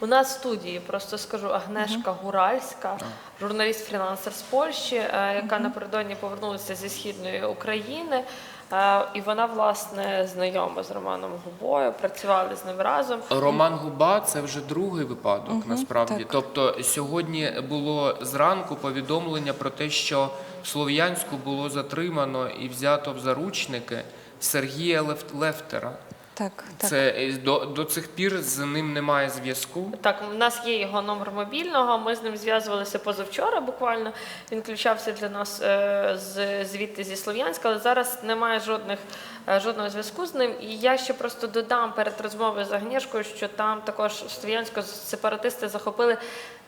У нас в студії, просто скажу, Агнешка Гуральська, журналіст-фрілансер з Польщі, е, яка напередодні повернулася зі східної України. Е, І вона, власне, знайома з Романом Губою, працювали з ним разом. Роман Губа це вже другий випадок, Мгм, насправді. так. Тобто сьогодні було зранку повідомлення про те, що в Слов'янську було затримано і взято в заручники Сергія Лев- Лефтера. Так, так. Це е, до, до цих пір з ним немає зв'язку. Так, у нас є його номер мобільного. Ми з ним зв'язувалися позавчора. Буквально він включався для нас е, з звідти зі Слов'янська, але зараз немає жодних е, жодного зв'язку з ним. І я ще просто додам перед розмовою з Агнєшкою, що там також Слов'янську сепаратисти захопили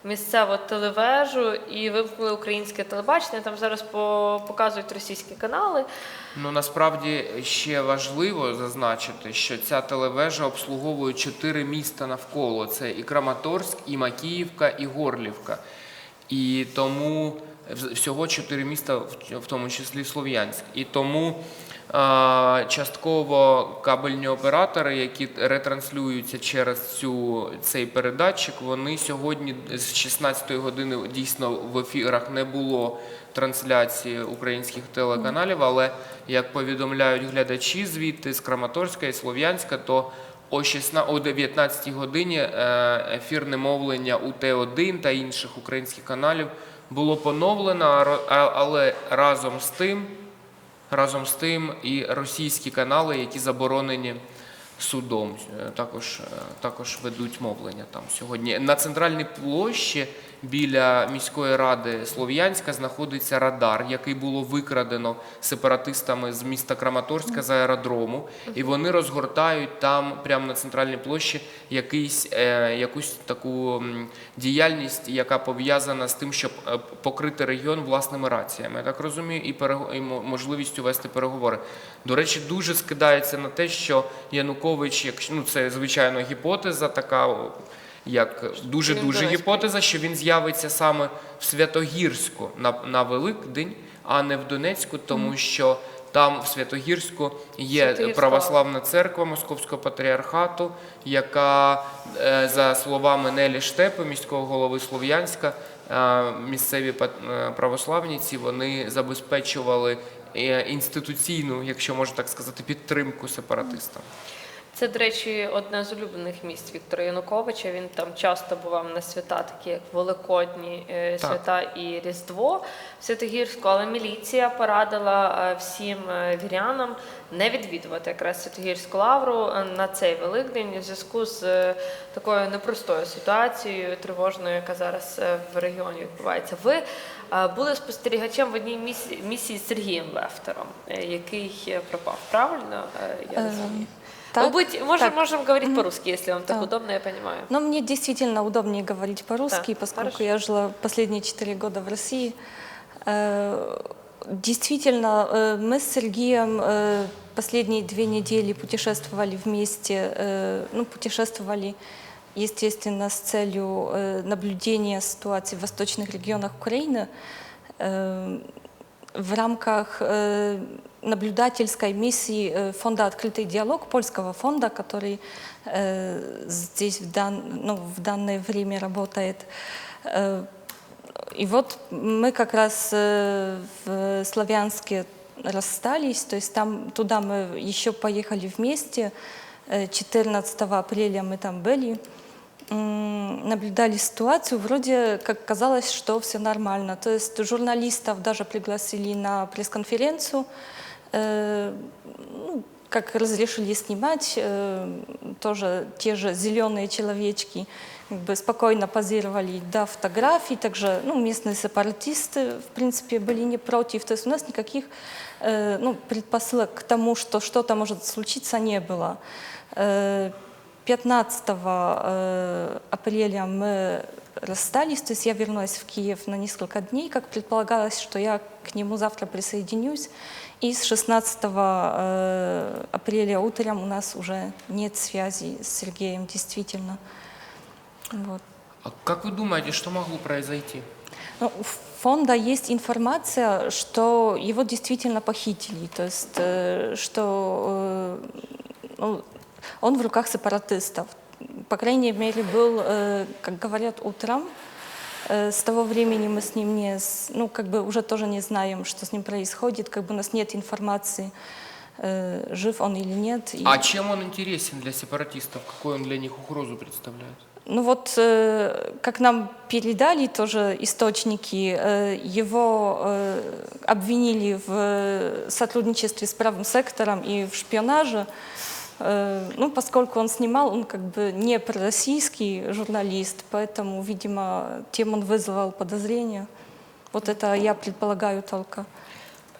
місцеву телевежу і вимкнули українське телебачення. Там зараз по- показують російські канали. Ну насправді ще важливо зазначити, що ця телевежа обслуговує чотири міста навколо: це і Краматорськ, і Макіївка, і Горлівка. І тому всього чотири міста, в- тому числі Слов'янськ. І тому частково кабельні оператори, які ретранслюються через цю цей передатчик, вони сьогодні з 16 години дійсно в ефірах не було трансляції українських телеканалів, але як повідомляють глядачі звідти з Краматорська і Слов'янська, то о 16, о 19 годині е, ефірне мовлення у Т1 та інших українських каналів було поновлено, але разом з тим, разом з тим і російські канали, які заборонені судом, е, також, е, також ведуть мовлення там сьогодні. На центральній площі біля міської ради Слов'янська знаходиться радар, який було викрадено сепаратистами з міста Краматорська з аеродрому, і вони розгортають там, прямо на центральній площі, якийсь, е, якусь таку діяльність, яка пов'язана з тим, щоб е, покрити регіон власними раціями. Я так розумію, і, перего- і можливістю вести переговори. До речі, дуже скидається на те, що Янукович, якщо ну це звичайно гіпотеза, така як дуже-дуже гіпотеза, що він з'явиться саме в Святогірську на, на Великдень, а не в Донецьку, тому що там в Святогірську є Святогірська. православна церква Московського патріархату, яка, е, за словами Нелі Штепи, міського голови Слов'янська, е, місцеві е, православніці вони забезпечували інституційну, якщо можна так сказати, підтримку сепаратистам. Це, до речі, одне з улюблених місць Віктора Януковича. Він там часто бував на свята, такі як Великодні е, Так. свята і Різдво в Святогірську, але міліція порадила е, всім е, вірянам не відвідувати якраз Святогірську лавру на цей Великдень у зв'язку з такою непростою ситуацією, тривожною, яка зараз в регіоні відбувається. Ви були спостерігачем в одній місії, з Сергієм Лефтером, який пропав. Правильно я розумію? Так, Может быть, можем, так. можем говорить по-русски, если вам так Да. удобно, я понимаю. Но мне действительно удобнее говорить по-русски, Так, поскольку хорошо. я жила последние четыре года в России. Э, Действительно, э, мы с Сергеем э, последние две недели путешествовали вместе, ну, путешествовали, естественно, с целью наблюдения ситуации в восточных регионах Украины. В рамках э, наблюдательской миссии э, фонда «Открытый диалог», польского фонда, который э, здесь в, дан- ну, в данное время работает. И вот мы как раз в Славянске расстались, то есть там туда мы еще поехали вместе. Э, 14 апреля мы там были наблюдали ситуацию, вроде как казалось, что все нормально. То есть журналистов даже пригласили на пресс-конференцию, э, ну, как разрешили снимать, э, тоже те же зеленые человечки как бы спокойно позировали, да, фотографии, также ну, местные сепаратисты, в принципе, были не против. То есть у нас никаких э, ну, предпосылок к тому, что что-то может случиться, не было. Э, 15 э, апреля мы расстались, то есть я вернулась в Киев на несколько дней, как предполагалось, что я к нему завтра присоединюсь. И с 16 э, апреля утром у нас уже нет связи с Сергеем, действительно. Вот. А как вы думаете, что могло произойти? Ну, у фонда есть информация, что его действительно похитили, то есть э, что ну, он в руках сепаратистов. по крайней мере, был, э, как говорят, утром. Э, С того времени мы с ним не, ну, как бы уже тоже не знаем, что с ним происходит, как бы у нас нет информации, э, жив он или нет. И- А чем он интересен для сепаратистов? Какую он для них угрозу представляет? Ну вот, как нам передали тоже источники, его обвинили в сотрудничестве с правым сектором и в шпионаже. Э, Ну, поскольку он снимал, он как бы не пророссийский журналист, поэтому, видимо, тем он вызвал подозрения. Вот это, я предполагаю, только.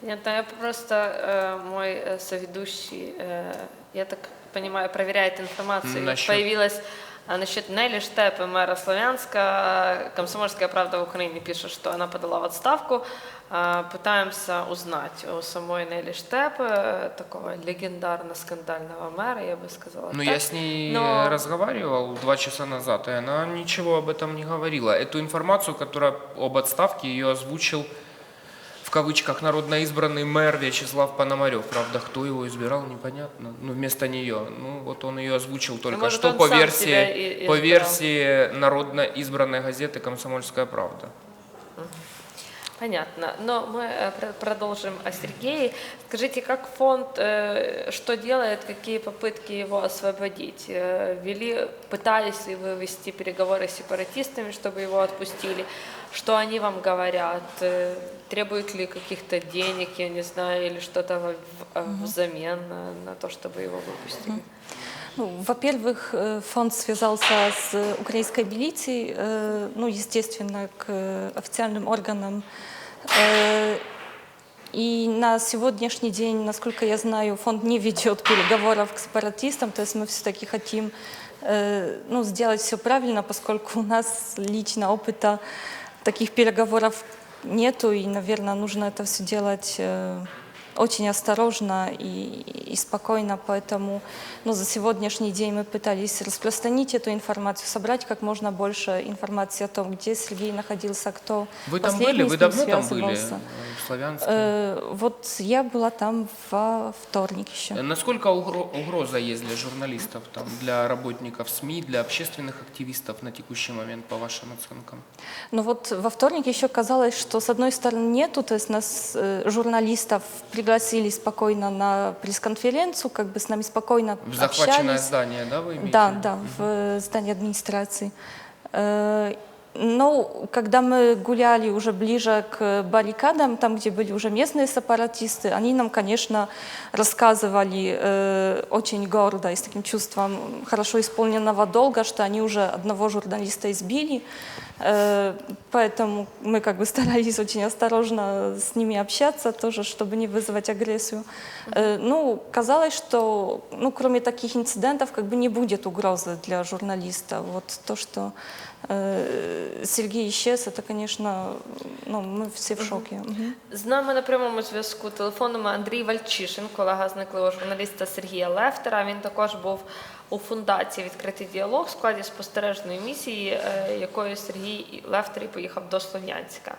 Понятно, я просто э, мой э, соведущий, э, я так понимаю, проверяет информацию. Насчет- Появилась а, насчет Нелли Штепы, мэра Славянска. Комсомольская правда в Украине пишет, что она подала в отставку. А, Пытаемся узнать у самой Нелли Штепы, э, такого легендарно-скандального мэра, я бы сказала. Ну, так. я с ней Но- разговаривал два часа назад, и она ничего об этом не говорила. Эту информацию, которая об отставке, ее озвучил в кавычках народно избранный мэр Вячеслав Пономарев. Правда, кто его избирал, непонятно. Ну, вместо нее. Ну, вот он ее озвучил только может, что по версии, по версии народно избранной газеты «Комсомольская правда». Понятно. Но мы э, пр- продолжим о Сергее. Скажите, как фонд, э, что делает, какие попытки его освободить? Э, Вели, пытались ли вы вести переговоры с сепаратистами, чтобы его отпустили? Что они вам говорят? Э, Требуют ли каких-то денег, я не знаю, или что-то э, взамен на, на то, чтобы его выпустили? Ну, во-первых, э, фонд связался с украинской милицией, ну, естественно, к официальным органам. И на сегодняшний день, насколько я знаю, фонд не ведет переговоров к сепаратистам, то есть мы все-таки хотим ну, сделать все правильно, поскольку у нас лично опыта таких переговоров нету, и, наверное, нужно это все делать э, очень осторожно и, и спокойно, поэтому ну, за сегодняшний день мы пытались распространить эту информацию, собрать как можно больше информации о том, где Сергей находился, кто Вы там были? Вы давно там были? э, В Славянске? Э, вот я была там во вторник еще. Э, Насколько угро- угроза есть для журналистов, там, для работников СМИ, для общественных активистов на текущий момент, по вашим оценкам? Ну вот во вторник еще казалось, что с одной стороны нету, то есть нас, э, журналистов, пригласили спокойно на пресс-конференцию, как бы с нами спокойно В захваченное общались. здание, да, вы имеете? Да, да, в э, здании администрации. Ну, когда мы гуляли уже ближе к баррикадам, там, где были уже местные сепаратисты, они нам, конечно, рассказывали э, очень гордо и с таким чувством хорошо исполненного долга, что они уже одного журналиста избили. Э, поэтому мы как бы старались очень осторожно с ними общаться тоже, чтобы не вызывать агрессию. Э, ну, казалось, что, ну, кроме таких инцидентов, как бы не будет угрозы для журналиста. Вот то, что э, Сергей исчез, это, конечно, ну, мы все в. Мгм. З нами на прямому зв'язку телефоном Андрій Вальчишин, колега зниклого журналіста Сергія Лефтера. Він також був у фундації Відкритий діалог в складі спостережної місії, е, якою Сергій Лефтер і поїхав до Слов'янська.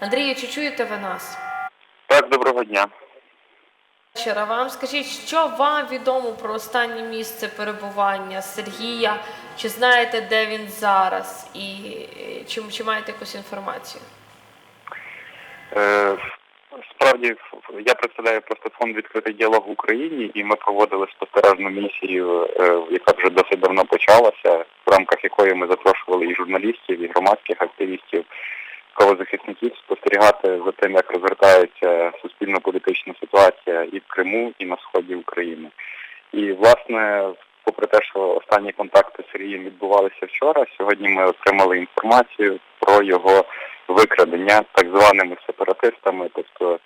Андрію, чи чуєте ви нас? Так, доброго дня. Вечора вам скажіть, що вам відомо про останнє місце перебування Сергія? Чи знаєте, де він зараз? І е, чи, чи маєте якусь інформацію? Е, Справді, я представляю просто фонд відкритий діалог в Україні, і ми проводили спостережну місію, е, яка вже досить давно почалася, в рамках якої ми запрошували і журналістів, і громадських активістів, правозахисників спостерігати за тим, як розгортається суспільно-політична ситуація і в Криму, і на сході України. І власне, попри те, що останні контакти з Сергієм відбувалися вчора, сьогодні ми отримали інформацію про його викрадення так званими сепаратистами, тобто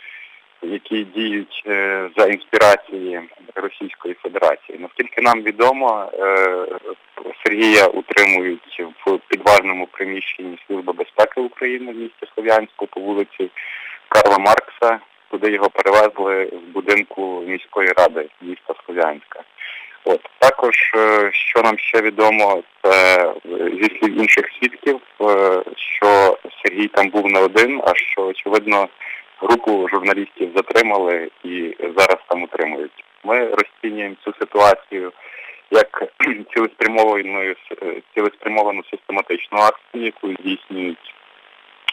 які діють е, за інспірації Російської Федерації. Наскільки нам відомо, е, Сергія утримують в підвальному приміщенні Служби безпеки України в місті Слов'янську по вулиці Карла Маркса. Туди його перевезли в будинку міської ради міста Слов'янська. От також, е, що нам ще відомо, це зі слів інших свідків, що Сергій там був не один, а що очевидно групу журналістів затримали і зараз там утримують. Ми розцінюємо цю ситуацію як цілеспрямовану, цілеспрямовану систематичну акцію, яку здійснюють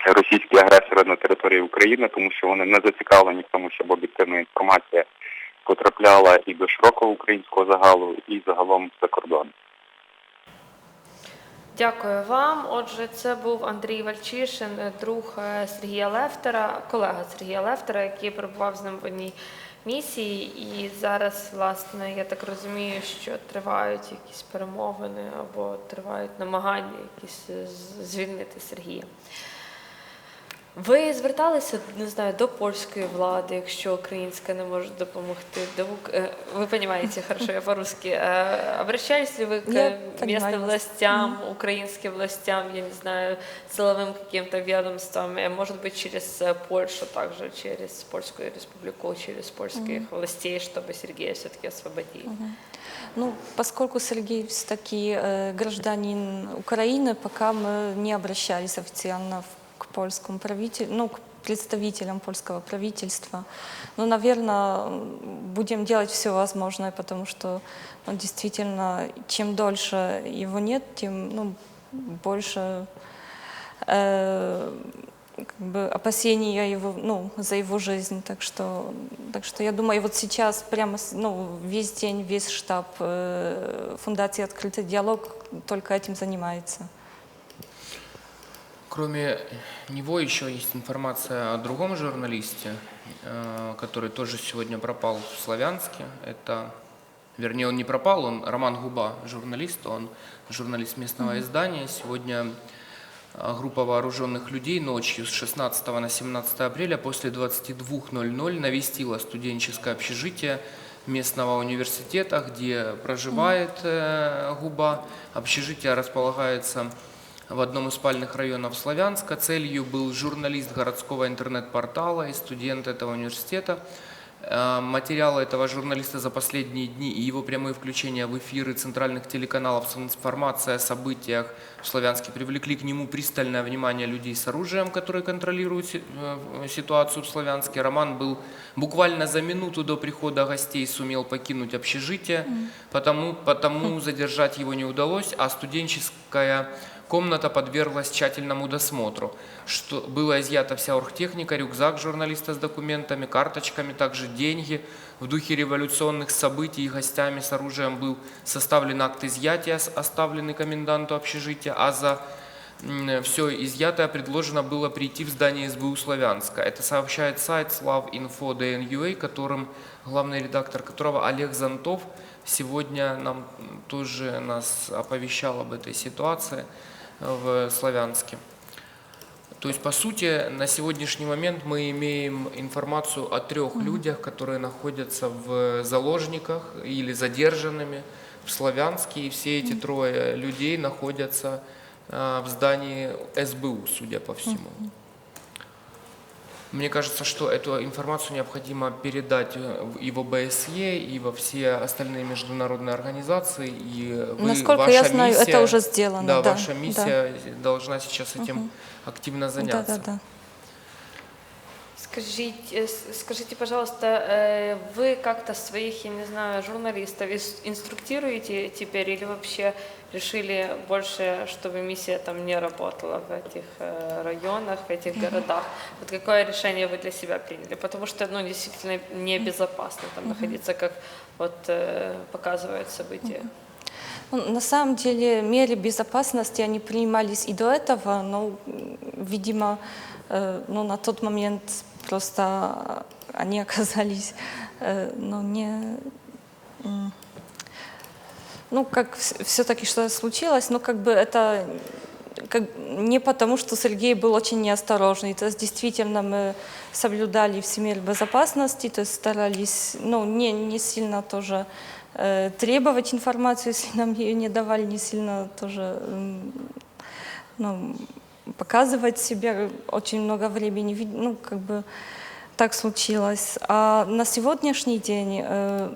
російські агресори на території України, тому що вони не зацікавлені в тому, щоб об'єктивна інформація потрапляла і до широкого українського загалу, і загалом за кордон. Дякую вам. Отже, це був Андрій Вальчишин, друг е, Сергія Лефтера, колега Сергія Лефтера, який перебував з ним в одній місії. І зараз, власне, я так розумію, що тривають якісь перемовини або тривають намагання якісь е, звільнити Сергія. Ви зверталися, не знаю, до польської влади, якщо українська не може допомогти. До Вы понимаете, хорошо, я по-русски. Обращались ли вы к Я местным властям, украинским властям, я не знаю, силовым каким-то ведомствам, может быть, через Польшу также, через Польскую республику, через польских властей, чтобы Сергея все-таки освободили? Ну, поскольку Сергей все-таки э, гражданин Украины, пока мы не обращались официально в- польскому правительству, ну, к представителям польского правительства. Но, наверное, будем делать все возможное, потому что ну, действительно, чем дольше его нет, тем ну, больше э, как бы опасений о его, ну, за его жизнь. Так что, так что я думаю, вот сейчас прямо ну, весь день, весь штаб э, Фундации «Открытый диалог» только этим занимается. Кроме него еще есть информация о другом журналисте, э, который тоже сегодня пропал в Славянске. Это, вернее, он не пропал, он Роман Губа, журналист, он журналист местного издания. Сегодня э, группа вооруженных людей ночью с 16 на 17 апреля после 22.00 навестила студенческое общежитие местного университета, где проживает э, Губа. Общежитие располагается в одном из спальных районов Славянска. Целью был журналист городского интернет-портала и студент этого университета. Э, Материалы этого журналиста за последние дни и его прямые включения в эфиры центральных телеканалов с информацией о событиях в Славянске привлекли к нему пристальное внимание людей с оружием, которые контролируют э, ситуацию в Славянске. Роман был буквально за минуту до прихода гостей сумел покинуть общежитие, потому, потому задержать его не удалось, а студенческая Комната подверглась тщательному досмотру. Что была изъята вся оргтехника, рюкзак журналиста с документами, карточками, также деньги. В духе революционных событий и гостями с оружием был составлен акт изъятия, оставленный коменданту общежития, а за все изъятое предложено было прийти в здание СБУ Славянска. Это сообщает сайт slavinfo.dnua, которым главный редактор которого Олег Зонтов сегодня нам тоже нас оповещал об этой ситуации в Славянске. То есть, по сути, на сегодняшний момент мы имеем информацию о трех людях, которые находятся в заложниках или задержанными в Славянске, и все эти трое людей находятся а, в здании СБУ, судя по всему. Мне кажется, что эту информацию необходимо передать э, и в ОБСЕ, и во все остальные международные организации. И вы, Насколько ваша я знаю, миссия- это уже сделано. Да, да, ваша миссия должна сейчас этим активно Да, заняться. да, да. Скажите, э, скажите, пожалуйста, э, вы как-то своих, я не знаю, журналистов ис- инструктируете теперь или вообще решили больше, чтобы миссия там не работала в этих э, районах, в этих городах? Вот какое решение вы для себя приняли? Потому что, ну, действительно небезопасно там находиться, как вот показывают события. Ну, на самом деле меры безопасности, они принимались и до этого, но, видимо, э, ну, на тот момент просто они оказались э, ну, не... Ну, как все-таки что случилось, но как бы это как, не потому, что Сергей был очень неосторожный. То есть действительно мы соблюдали все меры безопасности, то есть старались ну, не, не сильно тоже требовать информацию, если нам ее не давали, не сильно тоже ну, показывать себя очень много времени. Ну, как бы так случилось. А на сегодняшний день, э,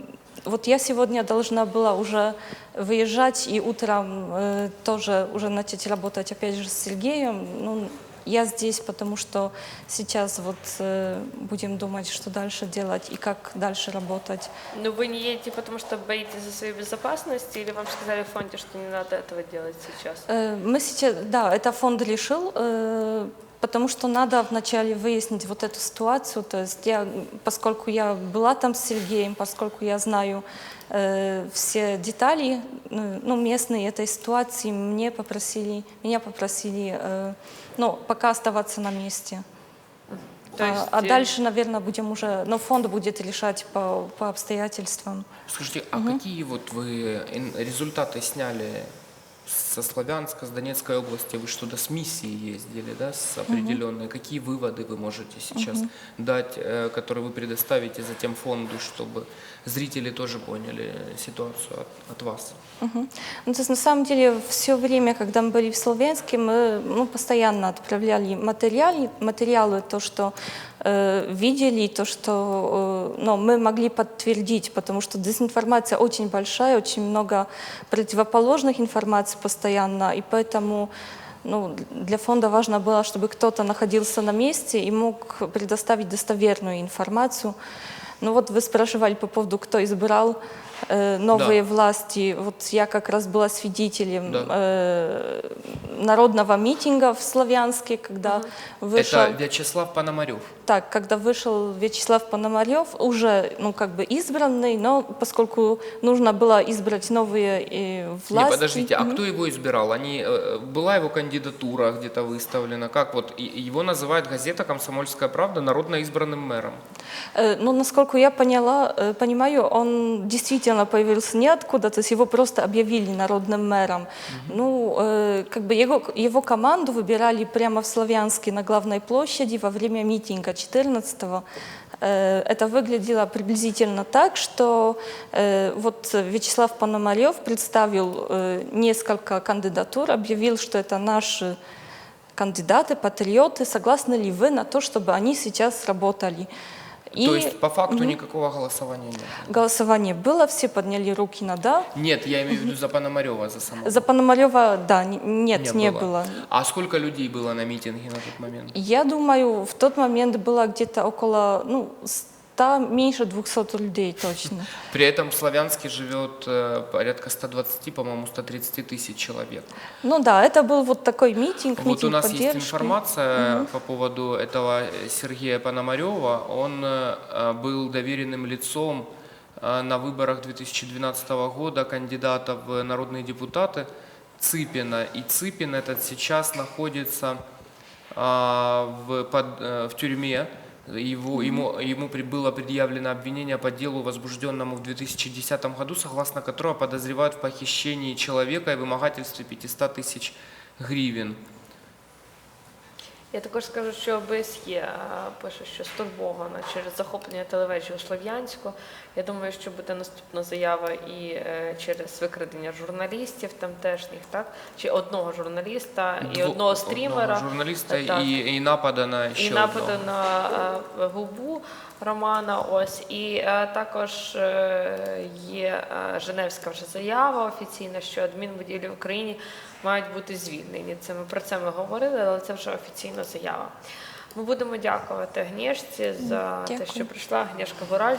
вот я сегодня должна была уже выезжать и утром э, тоже уже начать работать опять же с Сергеем. Ну, я здесь, потому что сейчас вот э, будем думать, что дальше делать и как дальше работать. Ну, вы не едете, потому что боитесь за свою безопасность, или вам сказали в фонде, что не надо этого делать сейчас? Э, Мы сейчас, да, это фонд решил, э, потому что надо вначале выяснить вот эту ситуацию. То есть я, поскольку я была там с Сергеем, поскольку я знаю э, все детали, э, ну, местные этой ситуации, мне попросили, меня попросили, э, ну, пока оставаться на месте. То А- есть, а, э, дальше, наверное, будем уже, но фонд будет решать по, по обстоятельствам. Слушайте, а какие вот вы результаты сняли со Славянска, с Донецкой области? Вы что-то с миссией ездили, да, с определенной? Какие выводы вы можете сейчас дать, э, которые вы предоставите затем фонду, чтобы зрители тоже поняли ситуацию от, от вас? Мгм. Ну, то есть на самом деле все время, когда мы были в Словенске, мы ну, постоянно отправляли материалы, материалы то, что видели, то, что э, ну, мы могли подтвердить, потому что дезинформация очень большая, очень много противоположных информаций постоянно, и поэтому ну, для фонда важно было, чтобы кто-то находился на месте и мог предоставить достоверную информацию. Ну вот вы спрашивали по поводу, кто избрал э, новые власти. Вот я как раз была свидетелем Да. э, народного митинга в Славянске, когда вышел... Это Вячеслав Пономарев. Так, когда вышел Вячеслав Пономарев, уже, ну, как бы избранный, но поскольку нужно было избрать новые э, власти... Не, подождите, а Мгм. кто его избирал? Они, э, была его кандидатура где-то выставлена? Как вот? Его называет газета «Комсомольская правда» народно избранным мэром. Э, Ну, насколько я поняла, э, понимаю, он действительно появился ниоткуда, то есть его просто объявили народным мэром. Ну, э, как бы его, его команду выбирали прямо в Славянске на главной площади во время митинга 14-го. Э, Это выглядело приблизительно так, что э, вот Вячеслав Пономарев представил э, несколько кандидатур, объявил, что это наши кандидаты, патриоты, согласны ли вы на то, чтобы они сейчас работали? То есть по факту никакого голосования нет? Голосование было, все подняли руки на «да». Нет, я имею в виду за Пономарева, за самого. За Пономарева, да, нет, не, было. А сколько людей было на митинге на тот момент? Я думаю, в тот момент было где-то около, ну, 100, меньше 200 людей точно. При этом в Славянске живет э, порядка 120, по-моему, 130 тысяч человек. Ну да, это был вот такой митинг, Вот митинг у нас есть поддержки. информация по поводу этого э, Сергея Пономарева. Он был доверенным лицом на выборах 2012 года кандидата в народные депутаты Цыпина. И Цыпин этот сейчас находится в, под- в тюрьме. Его, ему, ему при- было предъявлено обвинение по делу, возбужденному в 2010 году, согласно которого подозревают в похищении человека и вымогательстве 500 тысяч гривен. Я також скажу, що ОБСЄ е, пише, що стурбована через захоплення телевежі у Слов'янську. Я думаю, що буде наступна заява і е, через викрадення журналістів там тамтешніх, так? Чи одного журналіста і Дво- одного стрімера. журналіста Так. і, і напада на ще і нападу одного. на е, губу Романа. Ось і е, також е, є е, Женевська вже заява офіційна, що адмінбудівлі в Україні мають бути звільнені. Це ми про це ми говорили, але це вже офіційна заява. Ми будемо дякувати Агнєшці за те, що прийшла Агнєшка Гораль.